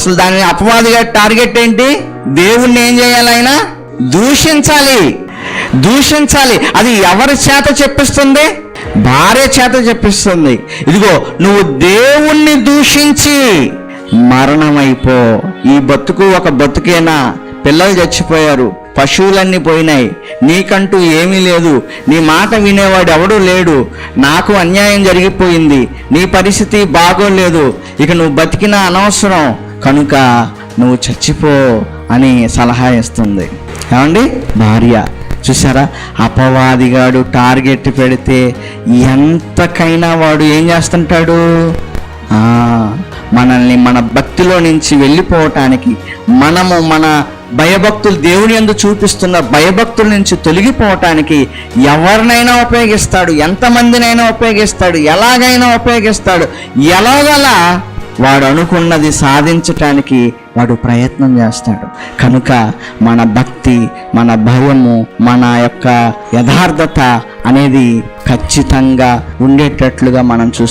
అసలు దాని అపవాదిగా టార్గెట్ ఏంటి? దేవుణ్ణి ఏం చేయాలి ఆయన? దూషించాలి. దూషించాలి. అది ఎవరి చేత చెప్పిస్తుంది? భార్య చేత చెప్పిస్తుంది. ఇదిగో నువ్వు దేవుణ్ణి దూషించి మరణమైపో. ఈ బతుకు ఒక బతుకేనా? పిల్లలు చచ్చిపోయారు. పశువులన్నీ పోయినాయి. నీకంటూ ఏమీ లేదు. నీ మాట వినేవాడు ఎవడూ లేడు. నాకు అన్యాయం జరిగిపోయింది. నీ పరిస్థితి బాగోలేదు. ఇక నువ్వు బతికిన అనవసరం. కనుక నువ్వు చచ్చిపో అని సలహా ఇస్తుంది. ఏమండి? భార్య చూసారా అపవాదిగాడు టార్గెట్ పెడితే ఎంతకైనా వాడు ఏం చేస్తుంటాడు? మనల్ని మన భక్తిలో నుంచి వెళ్ళిపోవటానికి మనము మన భయభక్తులు దేవుని ఎందు చూపిస్తున్న భయభక్తుల నుంచి తొలగిపోవటానికి ఎవరినైనా ఉపయోగిస్తాడు? ఎంతమందినైనా ఉపయోగిస్తాడు? ఎలాగైనా ఉపయోగిస్తాడు? ఎలాగలా వాడు అనుకున్నది సాధించటానికి వాడు ప్రయత్నం చేస్తాడు. కనుక మన భక్తి మన భయము మన యొక్క యథార్థత అనేది ఖచ్చితంగా ఉండేటట్లుగా మనం చూసుకోవాలి.